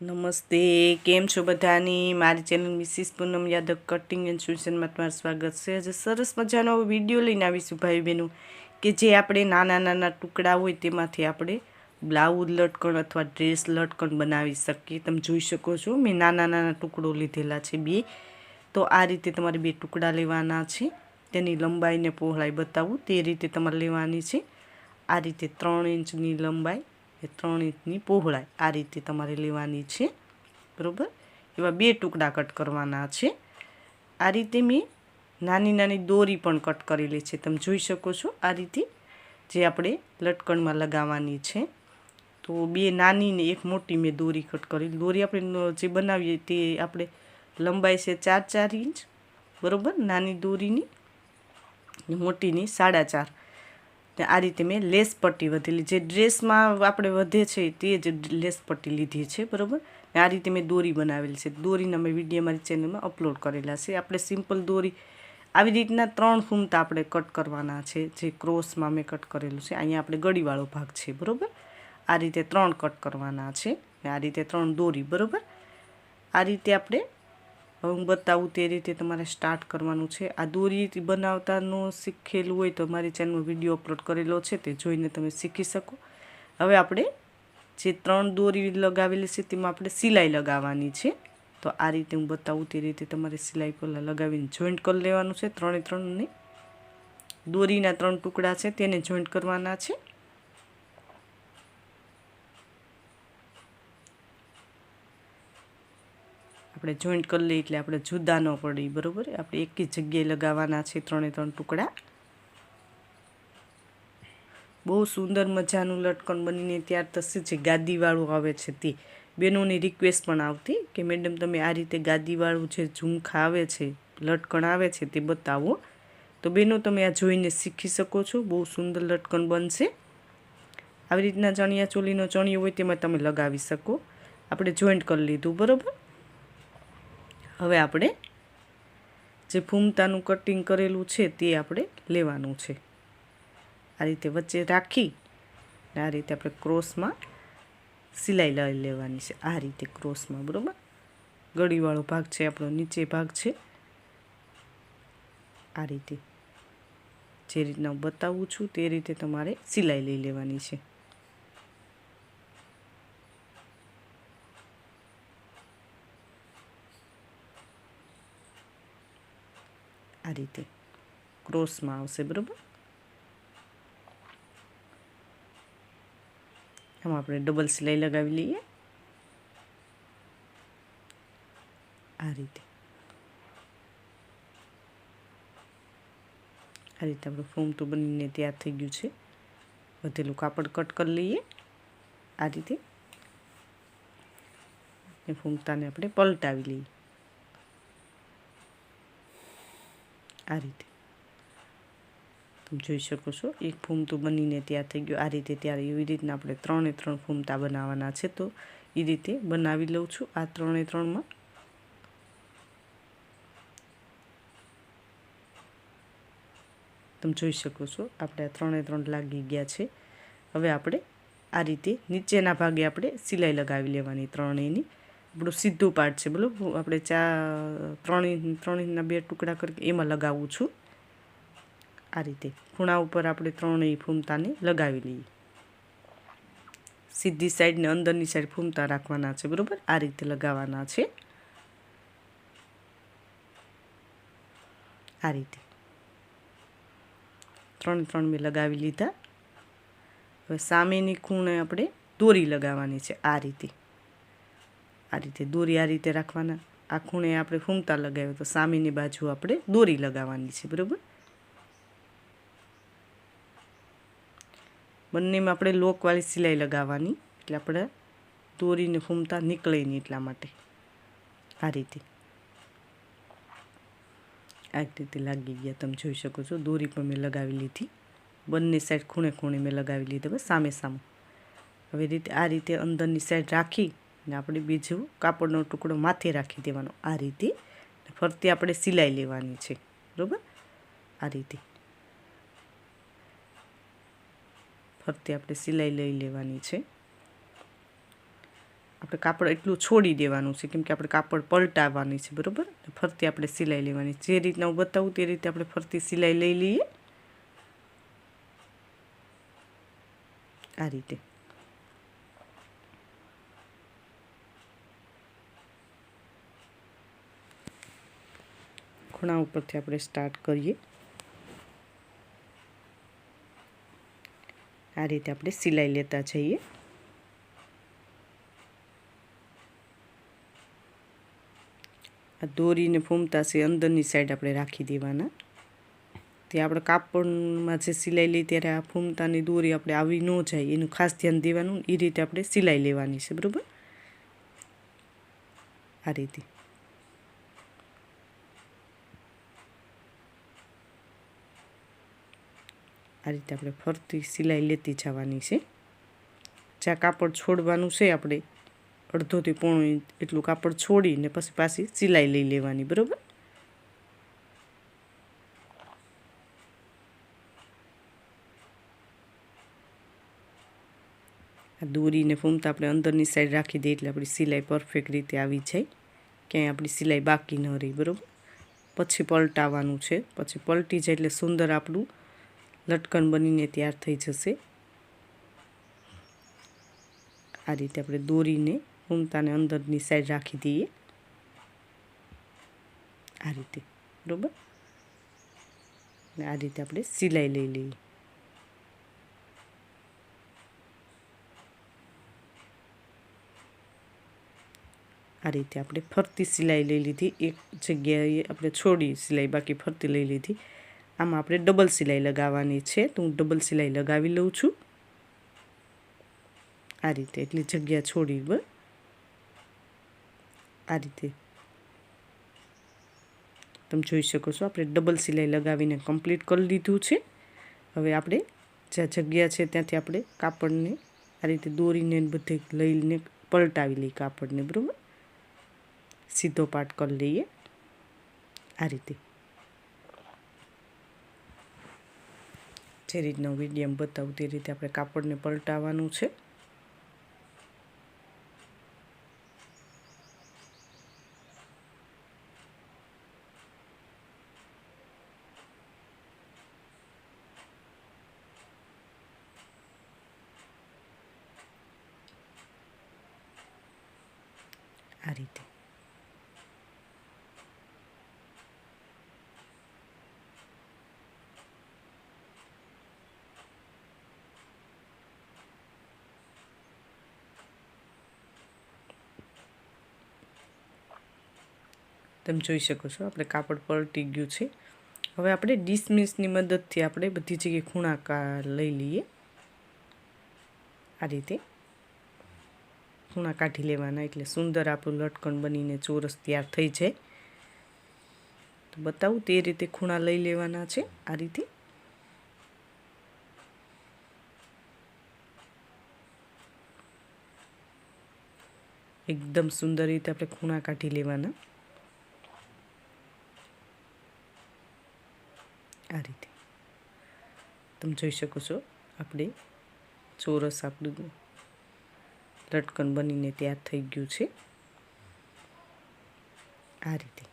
નમસ્તે, કેમ છો બધાની? મારી channel Mrs Poonam Yadav cutting and ટ્યુશનમાં તમારું સ્વાગત છે. આજે સરસ મજાનો વીડિયો લઈને આવીશું ભાઈ બહેનો, કે જે આપણે નાના નાના ટુકડા હોય તેમાંથી આપણે બ્લાઉઝ લટકણ અથવા ડ્રેસ લટકણ બનાવી શકીએ. તમે જોઈ શકો છો, મેં નાના નાના ટુકડો લીધેલા છે બે. તો આ રીતે તમારે બે ટુકડા લેવાના છે. તેની લંબાઈને પહોળાઈ બતાવું. તે રીતે તમારે લેવાની છે. આ રીતે ત્રણ ઇંચની લંબાઈ એ ત્રણ ઇંચની પહોળાઈ આ રીતે તમારે લેવાની છે. બરાબર? એવા બે ટુકડા કટ કરવાના છે. આ રીતે મેં નાની નાની દોરી પણ કટ કરેલી છે. તમે જોઈ શકો છો આ રીતે જે આપણે લટકણમાં લગાવવાની છે. તો બે નાની ને એક મોટી મેં દોરી કટ કરી. દોરી આપણે જે બનાવીએ તે આપણે લંબાઈ છે ચાર ચાર ઇંચ. બરાબર? નાની દોરીની. ને મોટીની સાડા ચાર. ને આ રીતે મેં લેસ પટ્ટી વધેલી. જે ડ્રેસમાં આપણે વધે છે તે જ લેસ પટ્ટી લીધી છે, બરાબર? ને આ રીતે મેં દોરી બનાવેલી છે. દોરીના મેં વીડિયો મારી ચેનલમાં અપલોડ કરેલા છે. આપણે સિમ્પલ દોરી, આવી રીતના ત્રણ ફૂમતા આપણે કટ કરવાના છે. જે ક્રોસમાં મેં કટ કરેલું છે. અહીંયા આપણે ગળીવાળો ભાગ છે, બરાબર? આ રીતે ત્રણ કટ કરવાના છે. આ રીતે ત્રણ દોરી, બરાબર? આ રીતે આપણે હવે હું બતાવું તે રીતે તમારે સ્ટાર્ટ કરવાનું છે. આ દોરી બનાવતાનું શીખેલું હોય તો મારી ચેનલમાં વીડિયો અપલોડ કરેલો છે, તે જોઈને તમે શીખી શકો. હવે આપણે જે ત્રણ દોરી લગાવેલી છે, તેમાં આપણે સિલાઈ લગાવવાની છે. તો આ રીતે હું બતાવું તે રીતે તમારે સિલાઈ પહેલાં લગાવીને જોઈન્ટ કરી લેવાનું છે. ત્રણે ત્રણની દોરીના ત્રણ ટુકડા છે, તેને જોઈન્ટ કરવાના છે. આપણે જોઈન્ટ કરી લઈએ એટલે આપણે જુદા ન પડી બરાબર? આપણે એક જ જગ્યાએ લગાવવાના છે ત્રણે ત્રણ ટુકડા. બહુ સુંદર મજાનું લટકણ બનીને ત્યાર થશે જે ગાદીવાળું આવે છે તે. બહેનોની રિક્વેસ્ટ પણ આવતી કે મેડમ, તમે આ રીતે ગાદીવાળું જે ઝુમખા આવે છે, લટકણ આવે છે તે બતાવો. તો બહેનો તમે આ જોઈને શીખી શકો છો, બહુ સુંદર લટકણ બનશે. આવી રીતના ચણિયા ચોલીનો ચણિયો હોય તેમાં તમે લગાવી શકો. આપણે જોઈન્ટ કરી લીધું, બરાબર? હવે આપણે જે ફૂમતાનું કટિંગ કરેલું છે તે આપણે લેવાનું છે. આ રીતે વચ્ચે રાખી આ રીતે આપણે ક્રોસમાં સિલાઈ લઈ લેવાની છે. આ રીતે ક્રોસમાં, બરાબર? ગળીવાળો ભાગ છે, આપણો નીચે ભાગ છે. આ રીતે જે રીતના હું બતાવું છું તે રીતે તમારે સિલાઈ લઈ લેવાની છે આ રીતે ક્રોસમાં આવશે બરાબર આમાં આપણે ડબલ સિલાઈ લગાવી લઈએ આ રીતે આ રીતે આપણું ફોર્મ તો બનીને તૈયાર થઈ ગયું છે વધેલું કાપડ કટ કરી લઈએ આ રીતે એ ફૂમતાને આપણે પલટાવી લઈએ આ રીતે જોઈ શકો છો. એક ફૂમતું બનીને તૈયાર થઈ ગયું. આ રીતે ત્યારે એવી રીતના આપણે ત્રણે ત્રણ ફૂમતા બનાવવાના છે. તો એ રીતે બનાવી લઉં છું આ ત્રણે ત્રણમાં. તમે જોઈ શકો છો, આપણે આ ત્રણે ત્રણ લાગી ગયા છે. હવે આપણે આ રીતે નીચેના ભાગે આપણે સિલાઈ લગાવી લેવાની ત્રણેયની. આપણું સીધું પાર્ટ છે બોલો આપણે ચા ત્રણ ત્રણ બે ટુકડા કરી એમાં લગાવું છું. આ રીતે. ખૂણા ઉપર આપણે ત્રણેય ફૂમતાને લગાવી લઈએ. સીધી સાઈડને અંદરની સાઈડ ફૂમતા રાખવાના છે, બરાબર? આ રીતે લગાવવાના છે. આ રીતે. ત્રણ ત્રણ મેં લગાવી લીધા. હવે સામેની ખૂણે આપણે દોરી લગાવવાની છે, આ રીતે. આ રીતે દોરી આ રીતે રાખવાના. આ ખૂણે આપણે ફૂમતા લગાવ્યો તો સામેની બાજુ આપણે દોરી લગાવવાની છે, બરાબર? બંનેમાં આપણે લોકવાળી સિલાઈ લગાવવાની. એટલે આપણે દોરીને ફૂમતા નીકળે નહીં એટલા માટે. આ રીતે. આ રીતે લાગી ગયા. તમે જોઈ શકો છો, દોરી પણ મેં લગાવી લીધી. બંને સાઈડ ખૂણે ખૂણે મેં લગાવી લીધી, બસ સામે સામે. હવે રીતે આ રીતે અંદરની સાઈડ રાખી ને આપણે બીજું કાપડનો ટુકડો માથે રાખી દેવાનો. આ રીતે ફરતી આપણે સિલાઈ લેવાની છે. બરાબર? આ રીતે. ફરતી આપણે સિલાઈ લઈ લેવાની છે. આપણે કાપડ એટલું છોડી દેવાનું છે કેમ કે આપણે કાપડ પલટાવવાની છે, બરાબર? ફરતી આપણે સિલાઈ લેવાની જે રીતના હું બતાવું તે રીતે આપણે ફરતી સિલાઈ લઈ લઈએ. આ રીતે. ખૂણા ઉપરથી આપણે સ્ટાર્ટ કરીએ. આ રીતે આપણે સિલાઈ લેતા જઈએ. આ દોરીને ફૂમતા છે, અંદરની સાઈડ આપણે રાખી દેવાના. તે આપણે કાપડમાં જે સિલાઈ લઈ ત્યારે આ ફૂમતાની દોરી આપણે આવી ન જાય, એનું ખાસ ધ્યાન દેવાનું એ રીતે આપણે સિલાઈ લેવાની છે, બરાબર? આ રીતે. આ રીતે આપણે ફરતી સિલાઈ લેતી જવાની છે. જ્યાં કાપડ છોડવાનું છે, આપણે અડધોથી પોણું એટલું કાપડ છોડીને પછી પાછી સિલાઈ લઈ લેવાની, બરાબર? આ દોરીને ફૂમતા આપણે અંદરની સાઈડ રાખી દઈએ એટલે આપણી સિલાઈ પરફેક્ટ રીતે આવી જાય. ક્યાંય આપણી સિલાઈ બાકી ન રહી, બરાબર? પછી પલટાવવાનું છે. પછી પલટી જાય એટલે સુંદર આપણું લટકન બનીને તૈયાર થઈ જશે. આ રીતે આપણે દોરીને ઉમતાને અંદરની સાઈડ રાખી દઈએ. આ રીતે, બરાબર? આ રીતે આપણે સિલાઈ લઈ લઈએ. આ રીતે આપણે ફરતી સિલાઈ લઈ લીધી. એક જગ્યાએ આપણે છોડી સિલાઈ, બાકી ફરતી લઈ લીધી. આમાં આપણે ડબલ સિલાઈ લગાવવાની છે. તો હું ડબલ સિલાઈ લગાવી લઉં છું. આ રીતે એટલી જગ્યા છોડી બ આ રીતે. તમે જોઈ શકો છો, આપણે ડબલ સિલાઈ લગાવીને કમ્પ્લીટ કરી લીધું છે. હવે આપણે જ્યાં જગ્યા છે ત્યાંથી આપણે કાપડને આ રીતે દોરીને બધે લઈને પલટાવી લઈએ કાપડને, બરાબર? સીધો પાટ કરી લઈએ. આ રીતે. જે રીતનો વિડીયમ બતાવું તે રીતે આપણે કાપડને પલટાવવાનું છે. આ રીતે. તમે જોઈ શકો છો, આપણે કાપડ પલટી ગયું છે. હવે આપણે ડિસમિસની મદદથી આપણે બધી જગ્યાએ ખૂણા લઈ લઈએ. આ રીતે. ખૂણા કાઢી લેવાના, એટલે સુંદર આપણું લટકણ બનીને ચોરસ તૈયાર થઈ જાય. તો બતાવું તે રીતે ખૂણા લઈ લેવાના છે, આ રીતે. એકદમ સુંદર રીતે આપણે ખૂણા કાઢી લેવાના આ રીતે તમે જોઈ શકો છો. આપણે ચોરસ આપણું લટકન બનીને તૈયાર થઈ ગયું છે. આ રીતે.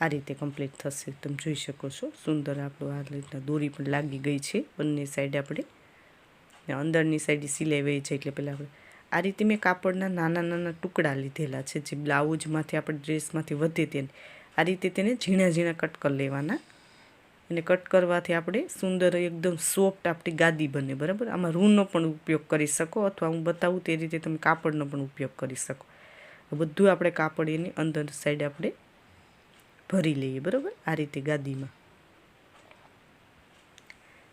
આ રીતે કમ્પ્લીટ થશે. તમે જોઈ શકો છો. સુંદર આપણું આ રીતના દોરી પણ લાગી ગઈ છે. બંને સાઈડ આપણે. અંદરની સાઈડ સિલાઈ વહી છે એટલે પહેલાં આપણે આ રીતે મેં કાપડના નાના નાના ટુકડા લીધેલા છે. જે બ્લાઉઝમાંથી આપણે ડ્રેસમાંથી વધે તેને. આ રીતે તેને ઝીણા ઝીણા કટ કરી લેવાના. એને કટ કરવાથી આપણે સુંદર એકદમ સોફ્ટ આપણી ગાદી બને, બરાબર? આમાં રૂનો પણ ઉપયોગ કરી શકો અથવા હું બતાવું તે રીતે તમે કાપડનો પણ ઉપયોગ કરી શકો. બધું આપણે કાપડ એની અંદર સાઈડ આપણે ભરી લઈએ, બરાબર? આ રીતે ગાદીમાં.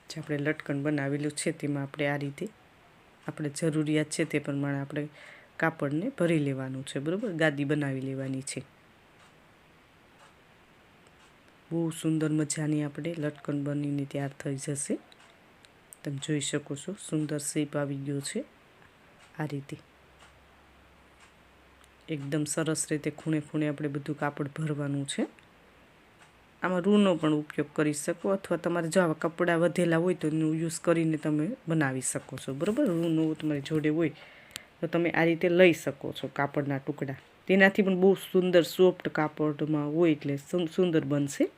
જે આપણે લટકણ બનાવેલું છે તેમાં આપણે આ રીતે આપણે જરૂરિયાત છે તે પ્રમાણે આપણે કાપડને ભરી લેવાનું છે, બરાબર? ગાદી બનાવી લેવાની છે. બહુ સુંદર મજાની આપણે લટકન બનીને તૈયાર થઈ જશે. તમે જોઈ શકો છો, સુંદર શેપ આવી ગયો છે આ રીતે. એકદમ સરસ રીતે ખૂણે ખૂણે આપણે બધું કાપડ ભરવાનું છે. આમાં રૂનો પણ ઉપયોગ કરી શકો અથવા તમારે જો કપડાં વધેલા હોય તો એનું યુઝ કરીને તમે બનાવી શકો છો. બરાબર? રૂનો તમારી જોડે હોય તો તમે આ રીતે લઈ શકો છો કાપડના ટુકડા. તેનાથી પણ બહુ સુંદર સોફ્ટ કાપડમાં હોય એટલે સુંદર બનશે.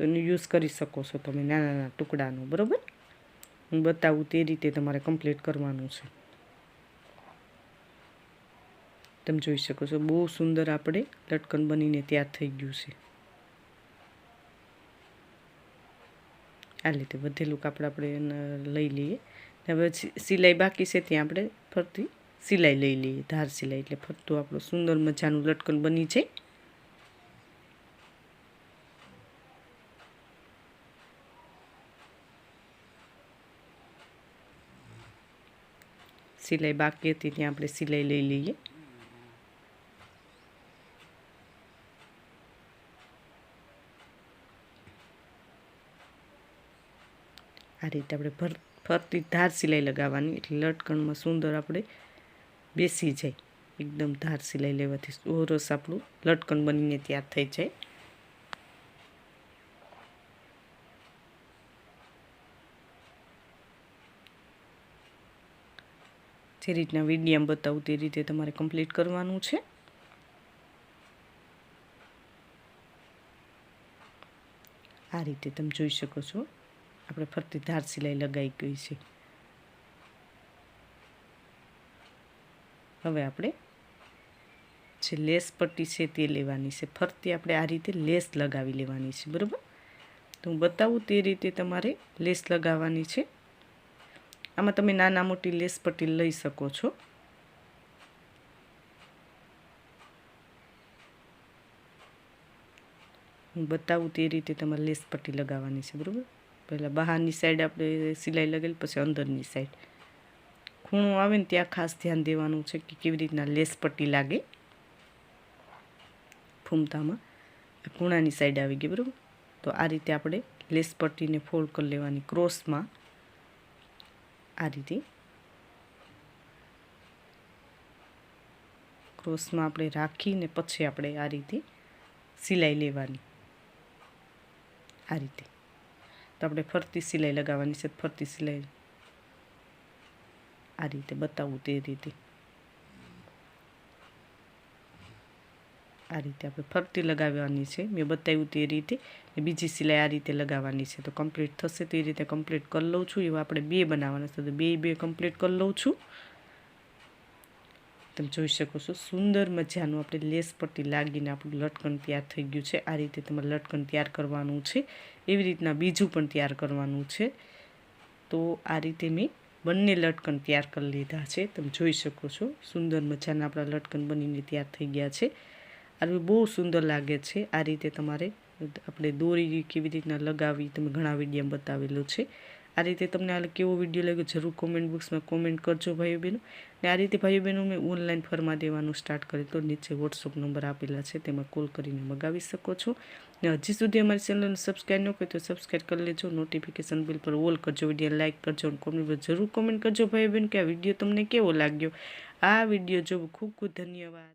તો એનો યુઝ કરી શકો છો તમે નાના નાના ટુકડાનો, બરાબર? હું બતાવું તે રીતે તમારે કમ્પ્લીટ કરવાનું છે. તમે જોઈ શકો છો, બહુ સુંદર આપણે લટકન બનીને તૈયાર થઈ ગયું છે. આ રીતે વધેલું કાપડ આપણે લઈ લઈએ. હવે સિલાઈ બાકી છે ત્યાં આપણે ફરતી સિલાઈ લઈ લઈએ, ધાર સિલાઈ એટલે ફરતું આપણું સુંદર મજાનું લટકન બની છે સિલાઈ બાકી હતી, ત્યાં આપણે સિલાઈ લઈ લઈએ. આ રીતે આપણે ભર, ફરતી ધાર સિલાઈ લગાવવાની, એટલે લટકણમાં સુંદર આપણે બેસી જાય. એકદમ ધાર સિલાઈ લેવાથી ઓરસ આપણું લટકણ બનીને તૈયાર થઈ જાય. જે રીતના વિડીયામ બતાવું તે રીતે તમારે કમ્પ્લીટ કરવાનું છે. આ રીતે તમે જોઈ શકો છો. આપણે ફરતી ધાર સિલાઈ લગાવી ગઈ છે. હવે આપણે જે લેસ પટ્ટી છે તે લેવાની છે. ફરતી આપણે આ રીતે લેસ લગાવી લેવાની છે. બરાબર? તો હું બતાવું તે રીતે તમારે લેસ લગાવવાની છે. આમાં તમે નાના મોટી લેસ પટ્ટી લઈ શકો છો. હું બતાવું તે રીતે તમારે લેસ પટ્ટી લગાવવાની છે, બરાબર? પહેલાં બહારની સાઈડ આપણે સિલાઈ લગાવી પછી અંદરની સાઈડ ખૂણો આવે ને ત્યાં ખાસ ધ્યાન દેવાનું છે કે કેવી રીતના લેસ પટ્ટી લાગે ફૂમતામાં. ખૂણાની સાઈડ આવી ગઈ, બરાબર? તો આ રીતે આપણે લેસ પટ્ટીને ફોલ્ડ કરી લેવાની ક્રોસમાં આ રીતે ક્રોસમાં આપણે રાખીને પછી આપણે આ રીતે સિલાઈ લેવાની. આ રીતે તો આપણે ફરતી સિલાઈ લગાવવાની છે, ફરતી સિલાઈ. આ રીતે બતાવવું તે રીતે. આ રીતે આપણે ફરતી લગાવવાની છે. મેં બતાવ્યું તે રીતે. બીજી સિલાઈ આ રીતે લગાવવાની છે. તો કમ્પ્લીટ થશે તો એ રીતે કમ્પ્લીટ કરી લઉં છું. એવા આપણે બે બનાવવાના છે. તો બે બે કમ્પ્લીટ કરી લઉં છું. તમે જોઈ શકો છો. સુંદર મજાનું આપણે લેસ પટ્ટી લાગીને આપણું લટકન તૈયાર થઈ ગયું છે. આ રીતે તમારે લટકન તૈયાર કરવાનું છે. એવી રીતના બીજું પણ તૈયાર કરવાનું છે. તો આ રીતે મેં બંને લટકન તૈયાર કરી લીધા છે. તમે જોઈ શકો છો. સુંદર મજાના આપણા લટકન બનીને તૈયાર થઈ ગયા છે. આ બહુ સુંદર લાગે છે આ રીતે તમારે આપણે દોરી કેવી રીતના લગાવી તમે ઘણા વીડિયો બતાવેલો છે. આ રીતે તમને આ કેવો વીડિયો લાગ્યો જરૂર કોમેન્ટ બોક્સમાં કોમેન્ટ કરજો ભાઈઓ બહેનો ને આ રીતે ભાઈઓ બહેનો મેં ઓનલાઈન ફરમા દેવાનું સ્ટાર્ટ કર્યું તો નીચે વોટ્સઅપ નંબર આપેલા છે, તેમાં કોલ કરીને મગાવી શકો છો. ને હજી સુધી અમારી ચેનલને સબસ્ક્રાઈબ ન કરી તો સબસ્ક્રાઈબ કરી લેજો નોટિફિકેશન બિલ પર ઓલ કરજો વીડિયો લાઇક કરજો અને કોમેન્ટ પર જરૂર કોમેન્ટ કરજો ભાઈઓ બહેન કે આ વીડિયો તમને કેવો લાગ્યો. આ વીડિયો જો ખૂબ ખૂબ ધન્યવાદ.